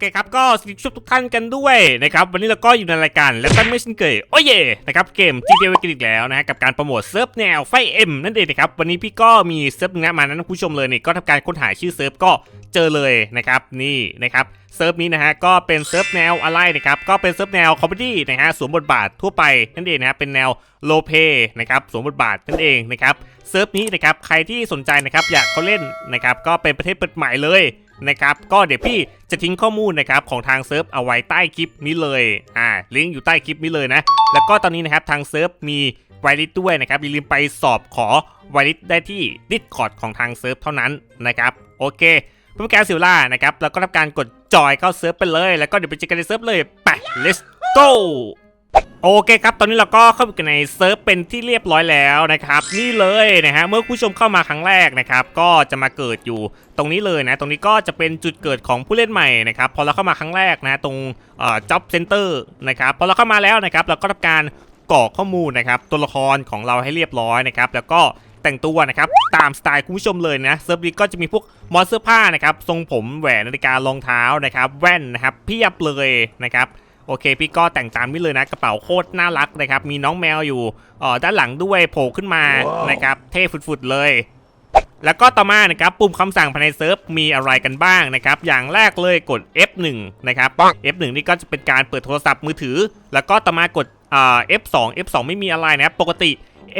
เคครับก็สวัสดีทุกท่านกันด้วยนะครับวันนี้เราก็อยู่ในรายการและตั้นไม่ชินเกยโอ้ยเย่นะครับเกม GTA กันอีกแล้วนะฮะกับการโปรโมทเซิร์ฟแนวไฟเอ็มนั่นเองนะครับวันนี้พี่ก็มีเซิร์ฟนึงนะมานั้นผู้ชมเลยนี่ก็ทำการค้นหาชื่อเซิร์ฟก็เจอเลยนะครับนี่นะครับเซิร์ฟนี้นะฮะก็เป็นเซิร์ฟแนวอะไรนะครับก็เป็นเซิร์ฟแนวคอมเมดี้นะฮะสวมบทบาททั่วไปนั่นเองนะฮะเป็นแนวโลเปนะครับสวมบทบาทนั่นเองนะครับเซิร์ฟนี้นะครับใครที่สนใจนะครับอยากเขาเล่นนะครับก็เป็นประเทศเปิดใหม่เลย นะครับก็เดี๋ยวพี่จะทิ้งข้อมูลนะครับของทางเซิร์ฟเอาไว้ใต้คลิปนี้เลยอ่าลิงก์อยู่ใต้คลิปนี้เลยนะ แล้วก็ตอนนี้นะครับทางเซิร์ฟมีไวริสด้วยนะครับอย่าลืมไปสอบขอไวริสได้ที่ดิสคอร์ดของทางเซิร์ฟเท่านั้นนะครับโอเคเพื่อไม่ให้การสียเวลานะครับแล้วก็ทำการกดจอยเข้าเซิร์ฟไปเลย แล้วก็เดี๋ยวไปเจอกันในเซิร์ฟเลยไป let's go โอเคครับ ตอนนี้เราก็เข้าไปในเซิร์ฟเป็นที่เรียบร้อยแล้วนะครับ นี่เลยนะฮะ เมื่อผู้ชมเข้ามาครั้งแรกนะครับ ก็จะมาเกิดอยู่ตรงนี้เลยนะ ตรงนี้ก็จะเป็นจุดเกิดของผู้เล่นใหม่นะครับ พอเราเข้ามาครั้งแรกนะ ตรงเอ่อ job center นะครับ พอเราเข้ามาแล้วนะครับ เราก็ทำการกรอกข้อมูลนะครับ ตัวละครของเราให้เรียบร้อยนะครับ แล้วก็แต่งตัวนะครับ ตามสไตล์คุณผู้ชมเลยนะ เซิร์ฟนี้ก็จะมีพวกมอสเสื้อผ้านะครับ ทรงผม แหวน นาฬิกา รองเท้านะครับ แว่นนะครับ เพียบเลยนะครับ โอเค พี่ก็แต่งตามนี้เลยนะกระเป๋าโคตรน่ารักนะครับมีน้องแมวอยู่เอ่อด้านหลังด้วยโผล่ขึ้นมาว้าวนะครับเท่ฝุดๆเลยแล้วก็ต่อมานะครับปุ่มคำสั่งภายในเซิร์ฟมีอะไรกันบ้างนะครับ อย่างแรกเลยกด F1 นะครับ F1 นี่ก็จะเป็นการเปิดโทรศัพท์มือถือ แล้วก็ต่อมากดอ่า F2 F2 ไม่มีอะไรนะครับปกติ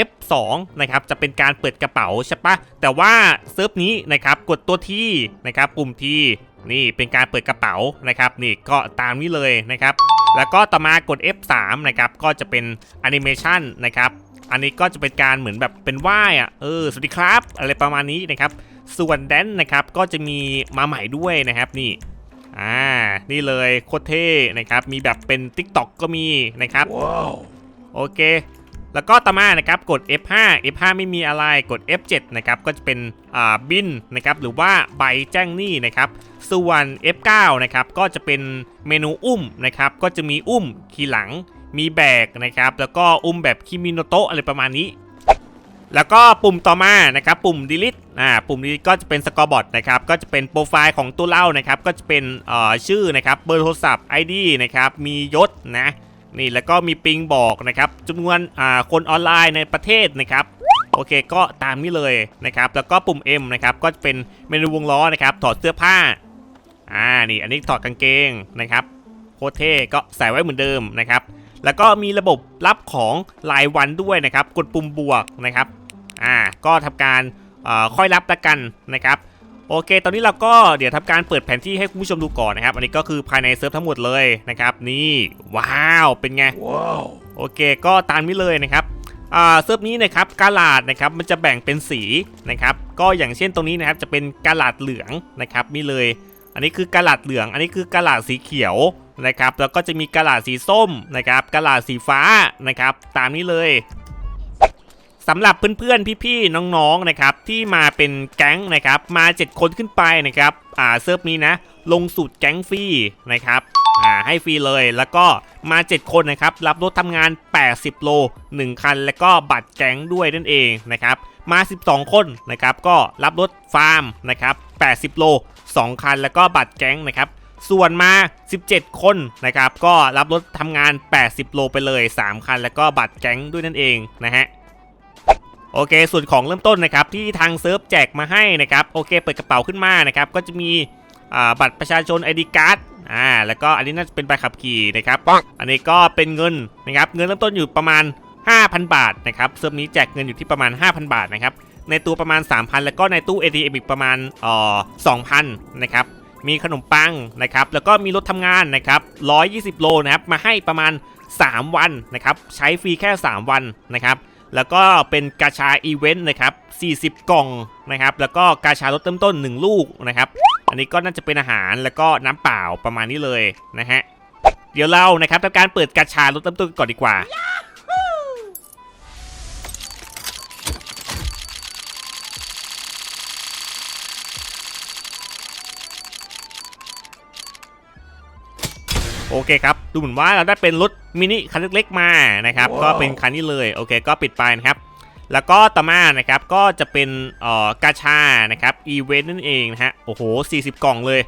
F2 นะครับจะเป็นการเปิดกระเป๋าใช่ปะแต่ว่าเซิร์ฟนี้นะครับกดตัวที่นะครับปุ่มที่ นี่เป็นการเปิดกระเป๋านะครับนี่ก็ตามนี้เลยนะครับ แล้วก็ต่อมากด F3 นะครับก็จะเป็นแอนิเมชันนะครับอันนี้ก็จะเป็นการเหมือนแบบเป็นว่ายอะเออสวัสดีครับ อะไรประมาณนี้นะครับ ส่วนแดนนะครับก็จะมีมาใหม่ด้วยนะครับนี่อ่านี่เลยโคตรเท่นะครับมีแบบเป็น TikTok ก็มีนะครับ Wow. โอเค แล้วก็ต่อมานะครับกด F5 F5 ไม่มีอะไรกด F7 นะครับก็จะเป็นอ่าบินนะครับหรือว่าใบแจ้งหนี้นะครับส่วน F9 นะครับก็จะเป็นเมนูอุ้มนะครับก็จะมีอุ้มขี่หลังมีแบกนะครับแล้วก็อุ้มแบบคิมิโนโตะอะไรประมาณนี้ แล้วก็ปุ่มต่อมานะครับปุ่ม delete อ่าปุ่ม delete ก็จะเป็น scoreboard นะครับก็จะเป็นโปรไฟล์ของตัวเล่านะครับก็จะเป็นชื่อนะครับเบอร์โทรศัพท์ ID นะครับมียศนะ นี่แล้วก็มีปิงบอกนะครับจำนวนอ่าคนออนไลน์ในประเทศนะครับโอเคก็ตามนี้เลยนะครับ แล้วก็ปุ่ม M นะครับก็จะเป็นเมนูวงล้อนะครับ ถอดเสื้อผ้าอ่านี่อันนี้ถอดกางเกงนะครับโคเท่ก็ใส่ไว้เหมือนเดิมนะครับ แล้วก็มีระบบรับของรายวันด้วยนะครับ กดปุ่มบวกนะครับอ่าก็ทำการค่อยรับละกันนะครับ โอเค ตอนนี้เราก็เดี๋ยวทำการเปิดแผนที่ให้คุณผู้ชมดูก่อนนะครับ อันนี้ก็คือภายในเซิร์ฟทั้งหมดเลยนะครับ นี่ว้าวเป็นไง Wow. โอเค ก็ตามนี้เลยนะครับอ่าเซิร์ฟนี้นะครับกาลาดนะครับมันจะแบ่งเป็นสีนะครับ ก็อย่างเช่นตรงนี้นะครับจะเป็นกาลาดเหลืองนะครับนี่เลย อันนี้คือกาลาดเหลือง อันนี้คือกาลาดสีเขียวนะครับ แล้วก็จะมีกาลาดสีส้มนะครับกาลาดสีฟ้านะครับ ตามนี้เลย สำหรับเพื่อนๆ พี่ๆ น้องๆ นะครับที่มาเป็นแก๊งนะครับมา 7 คนขึ้นไปนะครับอ่าเซิร์ฟนี้นะ ลงสูตรแก๊งฟรีนะครับอ่าให้ฟรีเลยแล้วก็มา 7 คนนะครับรับรถทำงาน 80 โล 1 คัน แล้วก็บัตรแก๊งด้วยนั่นเองนะครับมา 12 คนนะครับก็รับรถฟาร์มนะครับ80 โล 2 คัน แล้วก็บัตรแก๊งนะครับส่วนมา 17 คนนะครับก็รับรถทำงาน 80 โลไปเลย 3 คัน แล้วก็บัตรแก๊งด้วยนั่นเองนะฮะ อเค ส่วนของเริ่มต้นนะครับที่ทางเซิร์ฟแจกมาให้นะครับโอเค เปิดกระเป๋าขึ้นมานะครับก็จะมีอ่าบัตรประชาชน ID card อ่าแล้วก็อันนี้น่าจะเป็นใบขับขี่นะครับอันนี้ก็เป็นเงินนะครับเงินเริ่มต้นอยู่ประมาณ 5,000 บาทนะครับเซิร์ฟนี้แจกเงินอยู่ที่ประมาณ 5,000 บาทนะครับในตัวประมาณ 3,000 แล้วก็ในตู้ ATM อีกประมาณเอ่อ2,000นะครับมีขนมปังนะครับแล้วก็มีรถทำงานนะครับ120 โลนะครับมาให้ประมาณ 3 วันนะครับใช้ฟรีแค่ 3 วันนะครับ แล้วก็เป็นกาชาอีเวนต์นะครับ 40 กล่องนะครับ แล้วก็กาชารถเริ่มต้น 1 ลูกนะครับ อันนี้ก็น่าจะเป็นอาหารแล้วก็น้ำเปล่าประมาณนี้เลยนะฮะ เดี๋ยวเรานะครับทำการเปิดกาชารถเริ่มต้นก่อนดีกว่า โอเคครับ ดูเหมือนว่าเราได้เป็นรถมินิคันเล็กๆมานะครับ ก็เป็นคันนี้เลยโอเค ก็ปิดไปนะครับ แล้วก็ต่อมานะครับก็จะเป็นเอ่อกาชานะครับอีเวนต์นั่นเองนะฮะโอ้โห 40 กล่องเลย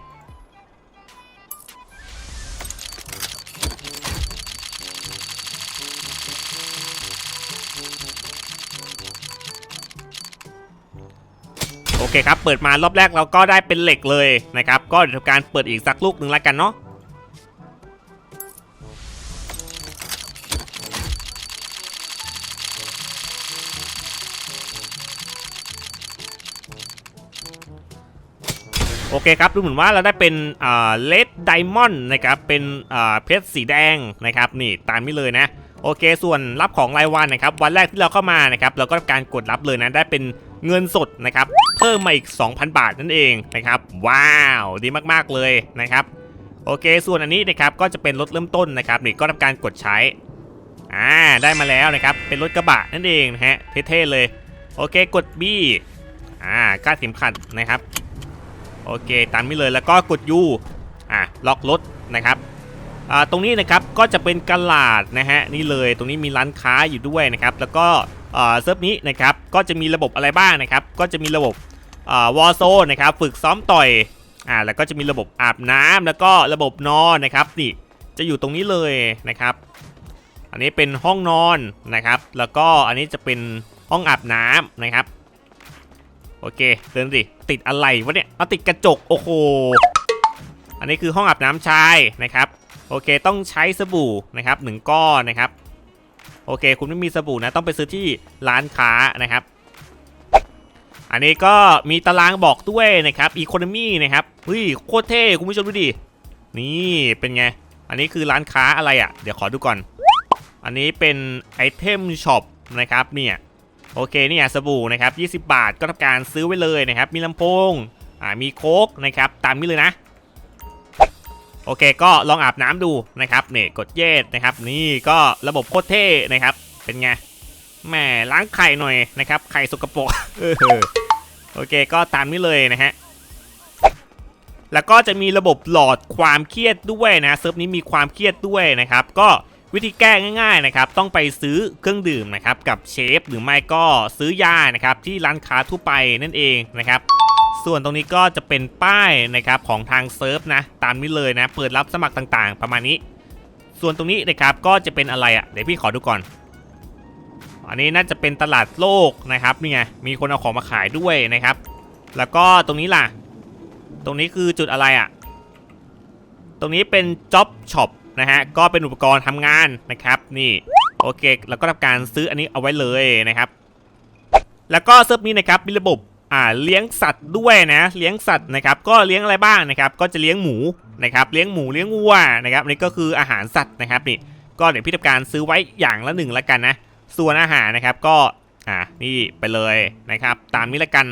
โอเคครับ เปิดมารอบแรกเราก็ได้เป็นเหล็กเลยนะครับ ก็เดี๋ยวการเปิดอีกสักลูกหนึ่งแล้วกันเนาะ โอเคครับดูเหมือนว่าเราได้เป็นเลดไดมอนด์นะครับเป็นอ่าเพชรสีแดงนะครับนี่ตามนี้เลยนะโอเค ส่วนรับของรายวันนะครับ วันแรกที่เราเข้ามานะครับเราก็การกดรับเลยนะได้เป็นเงินสดนะครับเพิ่มมาอีก 2,000 บาทนั่นเองนะครับว้าวดีมากๆเลยนะครับโอเค ส่วนอันนี้นะครับก็จะเป็นรถเริ่มต้นนะครับนี่ก็ทำการกดใช้อ่าได้มาแล้วนะครับเป็นรถกระบะนั่นเองนะฮะเท่ๆเลย โอเคกด B อ่าคาเข็มขัดนะครับ โอเคตามนี้เลยแล้วก็กด U อะล็อกรถนะครับอ่าตรงนี้นะครับก็จะเป็นกลาดนะฮะนี่เลยตรงนี้มีร้านค้าอยู่ด้วยนะครับแล้วก็อ่าเซิร์ฟนี้นะครับก็จะมีระบบอะไรบ้างนะครับก็จะมีระบบอ่าวอร์โซนะครับฝึกซ้อมต่อยอ่าแล้วก็จะมีระบบอาบน้ำแล้วก็ระบบนอนนะครับนี่จะอยู่ตรงนี้เลยนะครับ อันนี้เป็นห้องนอนนะครับ แล้วก็อันนี้จะเป็นห้องอาบน้ำนะครับ โอเคเดินดิติดอะไรวะเนี่ยเอาติดกระจกโอ้โหอันนี้คือห้องอาบน้ำชายนะครับ โอเคต้องใช้สบู่นะครับหนึ่งก้อนนะครับ โอเค คุณไม่มีสบู่นะต้องไปซื้อที่ร้านค้านะครับ อันนี้ก็มีตารางบอกด้วยนะครับอีโคโนมี่นะครับเฮ้ยโคตรเท่คุณผู้ชมดูดินี่เป็นไง อันนี้คือร้านค้าอะไรอะ่ะ เดี๋ยวขอดูก่อน อันนี้เป็นไอเทมช็อปนะครับเนี่ย โอเคเนี่ยสบู่นะครับ20 บาทก็ทำการซื้อไว้เลยนะครับ มีลำโพงอ่ามีโค้กนะครับตามนี้เลยนะ โอเคก็ลองอาบน้ำดูนะครับเนี่ยกดเยสนะครับ นี่ก็ระบบโคตรเท่นะครับ เป็นไงแหมล้างไข่หน่อยนะครับ ไข่สกปรกโอเคก็ตามนี้เลยนะฮะแล้วก็จะมีระบบหลอดความเครียดด้วยนะเซิร์ฟนี้มีความเครียดด้วยนะครับ ก็ วิธีแก้ง่ายๆนะครับต้องไปซื้อเครื่องดื่มนะครับกับเชฟหรือไม่ก็ซื้อยานะครับที่ร้านค้าทั่วไปนั่นเองนะครับส่วนตรงนี้ก็จะเป็นป้ายนะครับของทางเซิร์ฟนะตามนี้เลยนะเปิดรับสมัครต่างๆ ประมาณนี้ ส่วนตรงนี้นะครับก็จะเป็นอะไรอะ่ะเดี๋ยวพี่ขอดูก่อน อันนี้น่าจะเป็นตลาดโลกนะครับนี่ไงมีคนเอาของมาขายด้วยนะครับ แล้วก็ตรงนี้ล่ะ ตรงนี้คือจุดอะไรอะ่ะ ตรงนี้เป็น job shop นะฮะก็เป็นอุปกรณ์ทำงานนะครับนี่โอเคแล้วก็ทำการซื้ออันนี้เอาไว้เลยนะครับ แล้วก็เซิร์ฟนี้นะครับมีระบบอ่าเลี้ยงสัตว์ด้วยนะเลี้ยงสัตว์นะครับก็เลี้ยงอะไรบ้างนะครับก็จะเลี้ยงหมูนะครับเลี้ยงหมูเลี้ยงวัวนะครับนนี่ก็คืออาหารสัตว์นะครับนี่ก็เดี๋ยวพี่ทำการซื้อไว้อย่างละหนึ่งละกันนะส่วนอาหารนะครับก็อ่านี่ไปเลยนะครับ ตามนี้ละกัน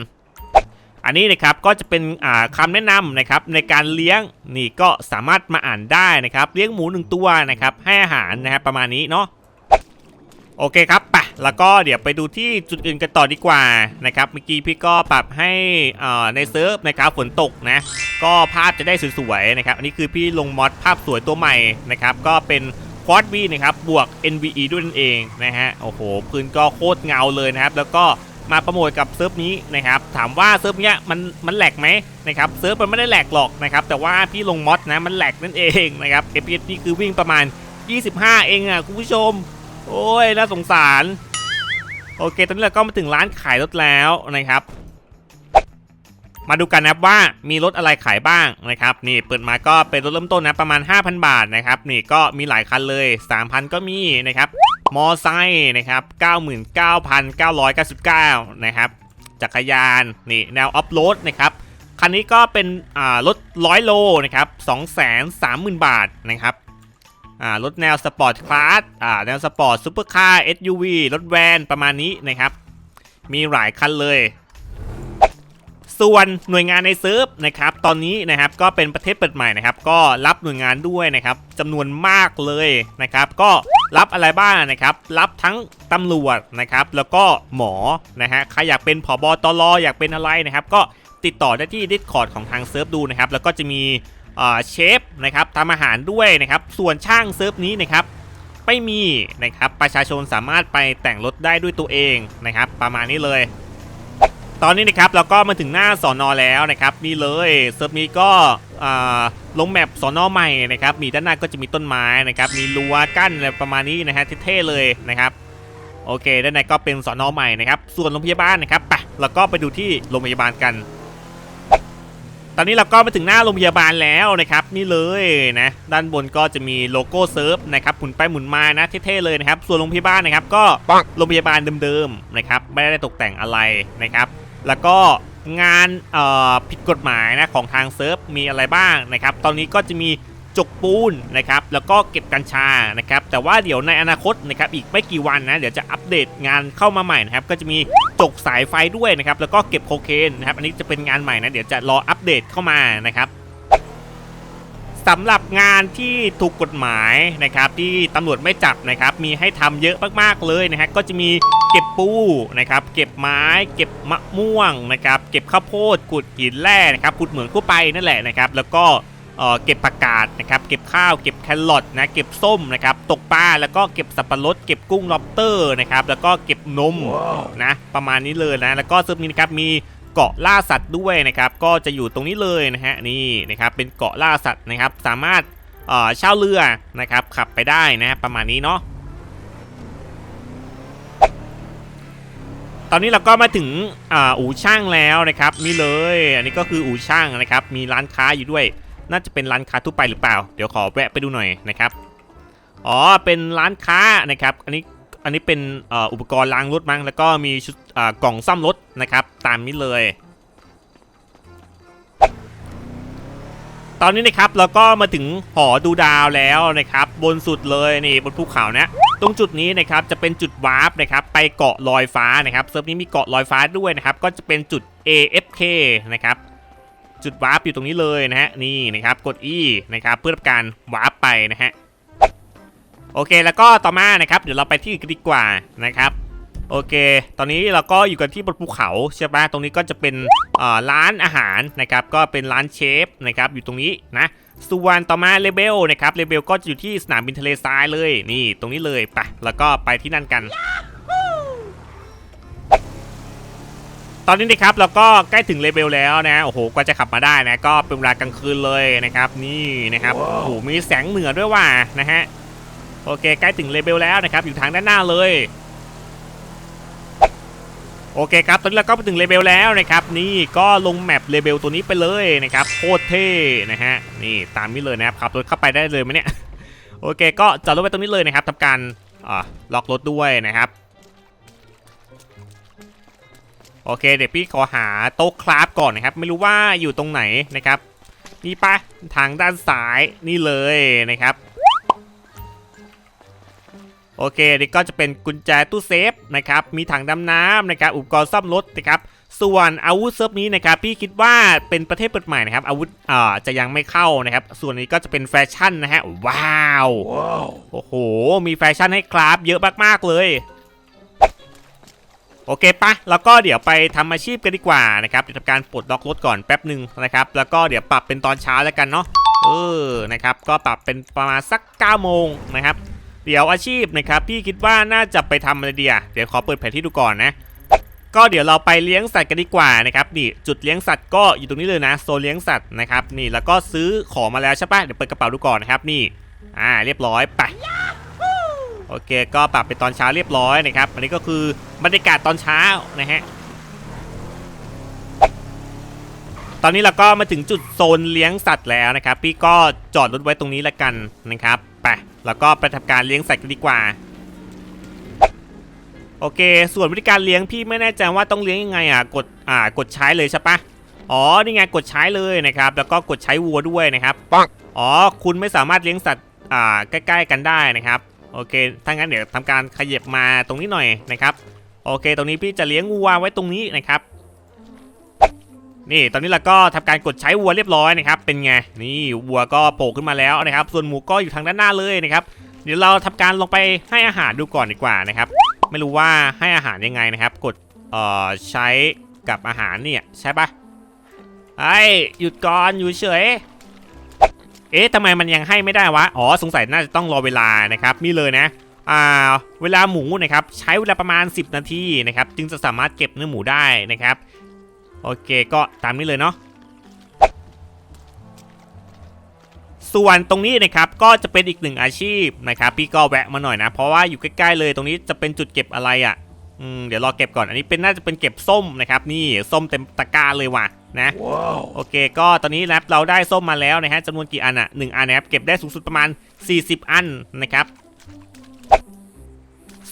อันนี้นะครับก็จะเป็นอ่าคำแนะนำนะครับในการเลี้ยงนี่ก็สามารถมาอ่านได้นะครับ เลี้ยงหมูหนึ่งตัวนะครับให้อาหารนะครับประมาณนี้เนาะโอเคครับไปแล้วก็เดี๋ยวไปดูที่จุดอื่นกันต่อดีกว่านะครับเมื่อกี้พี่ก็ปรับให้อ่าในเซิร์ฟนะครับฝนตกนะก็ภาพจะได้สวยๆนะครับ อันนี้คือพี่ลงมอดภาพสวยตัวใหม่นะครับ ก็เป็นควอดวีนะครับบวก NVE ด้วยนั่นเองนะฮะโอ้โหพื้นก็โคตรเงาเลยนะครับ แล้วก็ มาโประโมทกับเซิร์ฟนี้นะครับถามว่าเซิร์ฟเนี้ยมันมันแหลกไหมนะครับเซิร์ฟมันไม่ได้แหลกหรอกนะครับแต่ว่าพี่ลงมอดนะมันแหลกนั่นเองนะครับ FPS นี่คือวิ่งประมาณ 25 เองอะคุณผู้ชม โอ้ยน่าสงสาร โอเค ตอนนี้เราก็มาถึงร้านขายรถแล้วนะครับ มาดูกันนะว่ามีรถอะไรขายบ้างนะครับ นี่เปิดมาก็เป็นรถเริ่มต้นนะประมาณ 5,000 บาทนะครับ นี่ก็มีหลายคันเลย 3,000 ก็มีนะครับ มอไซค์นะครับ99,999 นะครับ จักรยานนี่แนวออฟโรดนะครับคันนี้ก็เป็นอ่ารถ100โลนะครับ230,000 บาทนะครับอ่ารถแนวสปอร์ตคลาสอ่าแนวสปอร์ตซูเปอร์คาร์ SUV รถแวนประมาณนี้นะครับ มีหลายคันเลย ส่วนหน่วยงานในเซิร์ฟนะครับ ตอนนี้นะครับก็เป็นประเทศเปิดใหม่นะครับ ก็รับหน่วยงานด้วยนะครับจำนวนมากเลยนะครับ ก็ รับอะไรบ้างนะครับ รับทั้งตำรวจนะครับ แล้วก็หมอนะฮะ ใครอยากเป็นผบตรอยากเป็นอะไรนะครับ ก็ติดต่อได้ที่ Discord ของทางเซิร์ฟดูนะครับ แล้วก็จะมีเชฟนะครับทำอาหารด้วยนะครับ ส่วนช่างเซิร์ฟนี้นะครับไม่มีนะครับ ประชาชนสามารถไปแต่งรถได้ด้วยตัวเองนะครับ ประมาณนี้เลย ตอนนี้นะครับเราก็มาถึงหน้าสอนอแล้วนะครับนี่เลยเซิร์ฟนี้ก็ลงแมปสอนอใหม่นะครับมีด้านหน้าก็จะมีต้นไม้นะครับมีรั้วกั้นอะไรประมาณนี้นะฮะเท่ๆเลยนะครับโอเค ด้านในก็เป็นสอนอใหม่นะครับส่วนโรงพยาบาลนะครับไปเราก็ไปดูที่โรงพยาบาลกัน ตอนนี้เราก็มาถึงหน้าโรงพยาบาลแล้วนะครับ นี่เลยนะด้านบนก็จะมีโลโก้เซิร์ฟนะครับหมุนไปหมุนมานะเท่ๆเลยนะครับ ส่วนโรงพยาบาลนะครับ ก็โรงพยาบาลเดิมๆนะครับ ไม่ได้ตกแต่งอะไรนะครับ แล้วก็งานผิดกฎหมายนะของทางเซิร์ฟมีอะไรบ้างนะครับ ตอนนี้ก็จะมีจกปูนนะครับ แล้วก็เก็บกัญชานะครับ แต่ว่าเดี๋ยวในอนาคตนะครับอีกไม่กี่วันนะ เดี๋ยวจะอัปเดตงานเข้ามาใหม่นะครับ ก็จะมีจกสายไฟด้วยนะครับ แล้วก็เก็บโคเคนนะครับ อันนี้จะเป็นงานใหม่นะ เดี๋ยวจะรออัปเดตเข้ามานะครับ สำหรับงานที่ถูกกฎหมายนะครับที่ตำรวจไม่จับนะครับมีให้ทำเยอะมากๆเลยนะฮะก็จะมีเก็บปูนะครับเก็บไม้เก็บมะม่วงนะครับเก็บข้าวโพดขุดหินแร่นะครับขุดเหมืองทั่วไปนั่นแหละนะครับแล้วก็เออเก็บผักกาดนะครับเก็บข้าวเก็บแครอทนะเก็บส้มนะครับตกปลาแล้วก็เก็บสับปะรดเก็บกุ้งล็อบสเตอร์นะครับแล้วก็เก็บนมนะประมาณนี้เลยนะแล้วก็ซิร์ฟนี้นะครับมี เกาะล่าสัตว์ด้วยนะครับก็จะอยู่ตรงนี้เลยนะฮะนี่นะครับเป็นเกาะล่าสัตว์นะครับ สามารถเอ่อเช่าเรือนะครับขับไปได้นะประมาณนี้เนาะตอนนี้เราก็มาถึงออู่ช่างแล้วนะครับนี่เลย อันนี้ก็คืออู่ช่างนะครับ มีร้านค้าอยู่ด้วย น่าจะเป็นร้านค้าทั่วไปหรือเปล่า เดี๋ยวขอแวะไปดูหน่อยนะครับอ๋อเป็นร้านค้านะครับ อันนี้ อันนี้เป็นอ,อุปกรณ์ล้างรถมั้งแล้วก็มีชุดกล่องซ่อมรถนะครับ ตามนี้เลย ตอนนี้นะครับเราก็มาถึงหอดูดาวแล้วนะครับ บนสุดเลยนี่บนภูเขานะตรงจุดนี้นะครับจะเป็นจุดวาร์ปนะครับไปเกาะลอยฟ้านะครับเซิร์ฟนี้มีเกาะลอยฟ้าด้วยนะครับ ก็จะเป็นจุด AFK นะครับจุดวาร์ปอยู่ตรงนี้เลยนะฮะนี่นะครับกด E นะครับเพื่อการวาร์ปไปนะฮะ โอเคแล้วก็ต่อมานะครับเดี๋ยวเราไปที่อื่นกันดีกว่านะครับโอเค ตอนนี้เราก็อยู่กันที่บนภูเขาใช่ปะตรงนี้ก็จะเป็นร้านอาหารนะครับ ก็เป็นร้านเชฟนะครับ อยู่ตรงนี้นะ ส่วนต่อมาเลเบลนะครับเลเบลก็จะอยู่ที่สนามบินทะเลทรายเลย นี่ ตรงนี้เลยไป แล้วก็ไปที่นั่นกัน ตอนนี้นะครับเราก็ใกล้ถึงเลเบลแล้วนะ โอ้โห กว่าจะขับมาได้นะ ก็เป็นเวลากลางคืนเลยนะครับ นี่นะครับ โอ้โห มีแสงเหนือด้วยว่ะนะฮะ โอเค ใกล้ถึงเลเบลแล้วนะครับ อยู่ทางด้านหน้าเลย โอเคครับ ตอนนี้เราก็ไปถึงเลเบลแล้วนะครับ นี่ก็ลงแมปเลเบลตัวนี้ไปเลยนะครับ โคตรเท่นะฮะ นี่ตามนี้เลยนะครับ ขับรถเข้าไปได้เลยไหมเนี่ย โอเค ก็จอดรถไว้ตรงนี้เลยนะครับทำการล็อกรถด้วยนะครับ โอเค เดี๋ยวพี่ขอหาโต๊ะคราฟก่อนนะครับ ไม่รู้ว่าอยู่ตรงไหนนะครับ นี่ปะทางด้านซ้ายนี่เลยนะครับ โอเคนี่ก็จะเป็นกุญแจตู้เซฟนะครับมีถังดำน้ำนะครับอุปกรณ์ซ่อมรถนะครับส่วนอาวุธเซิร์ฟนี้นะครับพี่คิดว่าเป็นประเทศเปิดใหม่นะครับอาวุธอ่าจะยังไม่เข้านะครับ ส่วนนี้ก็จะเป็นแฟชั่นนะฮะว้าวโอ้โห มีแฟชั่นให้คราฟเยอะมากๆเลยโอเคปะแล้วก็เดี๋ยวไปทำอาชีพกันดีกว่านะครับเดี๋ยวทำการปลดล็อกรถก่อนแป๊บหนึ่งนะครับ แล้วก็เดี๋ยวปรับเป็นตอนเช้าแล้วกันเนาะเออนะครับ ก็ปรับเป็นประมาณสัก9โมงนะครับ เดี๋ยวอาชีพนะครับพี่คิดว่าน่าจะไปทำอะไรดีอะเดี๋ยวขอเปิดแผนที่ดูก่อนนะก็เดี๋ยวเราไปเลี้ยงสัตว์กันดีกว่านะครับนี่จุดเลี้ยงสัตว์ก็อยู่ตรงนี้เลยนะโซนเลี้ยงสัตว์นะครับนี่แล้วก็ซื้อของมาแล้วใช่ปะเดี๋ยวเปิดกระเป๋าดูก่อนนะครับนี่อ่าเรียบร้อยไปโอเค ก็ปรับเป็นตอนเช้าเรียบร้อยนะครับอันนี้ก็คือบรรยากาศตอนเช้านะฮะตอนนี้เราก็มาถึงจุดโซนเลี้ยงสัตว์แล้วนะครับ พี่ก็จอดรถไว้ตรงนี้ละกันนะครับไป แล้วก็ไปทำการเลี้ยงสัตว์กันดีกว่า โอเค ส่วนวิธีการเลี้ยงพี่ไม่แน่ใจว่าต้องเลี้ยงยังไงอะกดอ่ากดใช้เลยใช่ปะอ๋อนี่ไงกดใช้เลยนะครับ แล้วก็กดใช้วัวด้วยนะครับปังอ๋อคุณไม่สามารถเลี้ยงสัตว์อ่าใกล้ ๆ กันได้นะครับโอเคถ้างั้นเดี๋ยวทำการขยับมาตรงนี้หน่อยนะครับ โอเค ตรงนี้พี่จะเลี้ยงวัวไว้ตรงนี้นะครับ นี่ตอนนี้เราก็ทำการกดใช้วัวเรียบร้อยนะครับ เป็นไง นี่วัวก็โผล่ขึ้นมาแล้วนะครับ ส่วนหมูก็อยู่ทางด้านหน้าเลยนะครับ เดี๋ยวเราทำการลงไปให้อาหารดูก่อนดีกว่านะครับ ไม่รู้ว่าให้อาหารยังไงนะครับ กดเอ่อใช้กับอาหารเนี่ยใช่ปะไอ้หยุดก่อนอยู่เฉย เอ๊ะทำไมมันยังให้ไม่ได้วะ อ๋อสงสัยน่าจะต้องรอเวลานะครับนี่เลยนะอ่าเวลาหมูนะครับใช้เวลาประมาณ 10 นาทีนะครับจึงจะสามารถเก็บเนื้อหมูได้นะครับ โอเคก็ตามนี้เลยเนาะส่วนตรงนี้นะครับก็จะเป็นอีกหนึ่งอาชีพนะครับพี่ก็แวะมาหน่อยนะ เพราะว่าอยู่ใกล้ๆเลยตรงนี้จะเป็นจุดเก็บอะไรอะ่ะอืมเดี๋ยวรอเก็บก่อนอันนี้เป็นน่าจะเป็นเก็บส้มนะครับนี่ส้มเต็มตะกร้าเลยว่ะนะโอเค ก็ตอนนี้นะครับเราได้ส้มมาแล้วนะฮะจำนวนกี่อันอะหนึ่งอันนะครับเก็บได้สูงสุดประมาณ 40 อันนะครับ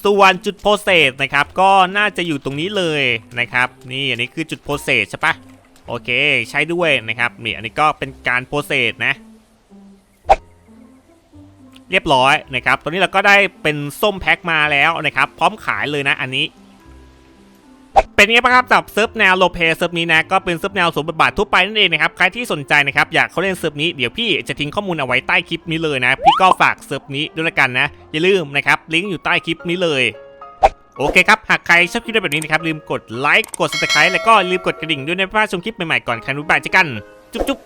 ส่วนจุดโพเซสนะครับก็น่าจะอยู่ตรงนี้เลยนะครับนี่อันนี้คือจุดโพเซสใช่ปะโอเคใช้ด้วยนะครับนี่อันนี้ก็เป็นการโพเซสนะ เรียบร้อยนะครับตอนนี้เราก็ได้เป็นส้มแพ็คมาแล้วนะครับ พร้อมขายเลยนะอันนี้ เป็นไงบ้างครับสำหรับเซิร์ฟแนวโลเปเซิร์ฟนี้นะก็เป็นเซิร์ฟแนวสมบทบาททั่วไปนั่นเองนะครับใครที่สนใจนะครับอยากเข้าเล่นเซิร์ฟนี้เดี๋ยวพี่จะทิ้งข้อมูลเอาไว้ใต้คลิปนี้เลยนะ พี่ก็ฝากเซิร์ฟนี้ด้วยละกันนะ อย่าลืมนะครับลิงก์อยู่ใต้คลิปนี้เลยโอเคครับ หากใครชอบคลิปแบบนี้นะครับลืมกดไลค์กด subscribe แล้วก็ลืมกดกระดิ่งด้วยนะเพื่อชมคลิปใหม่ๆก่อนใครรู้บ่ายเจอกัน จุ๊บ